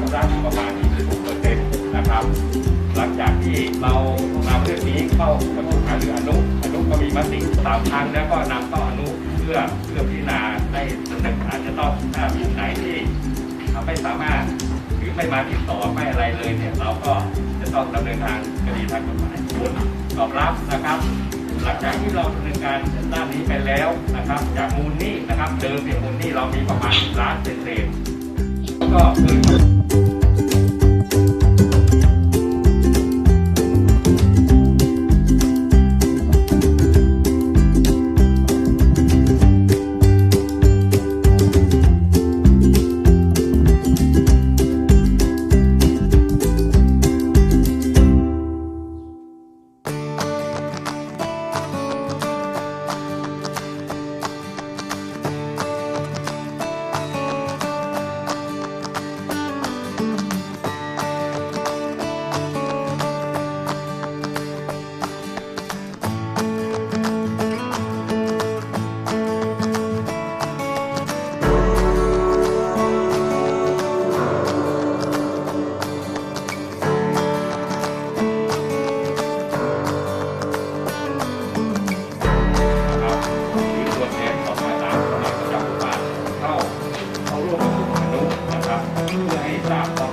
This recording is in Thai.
ชำระอยู่ประมาณ 26%นะครับ หลังจากที่เรานำเรื่องนี้เข้าประชุมหารืออนุ อนุก็มีมติตามทางแล้วก็นำต่ออนุเพื่อเพื่อพิจารณาในสำนักอาจจะต้องถ้ามีไหนที่ไม่สามารถหรือไม่มาติดต่อไม่อะไรเลยเนี่ยเราก็จะต้องดำเนินทางคดีทางกฎหมายผลตอบรับนะครับหลังจากที่เราดำเนินการด้านนี้ไปแล้วนะครับ จากมูลนี้นะครับ เดิมเนี่ยมูลนี้เรามีประมาณล้านเศษก็คือ Thank you. Bravo.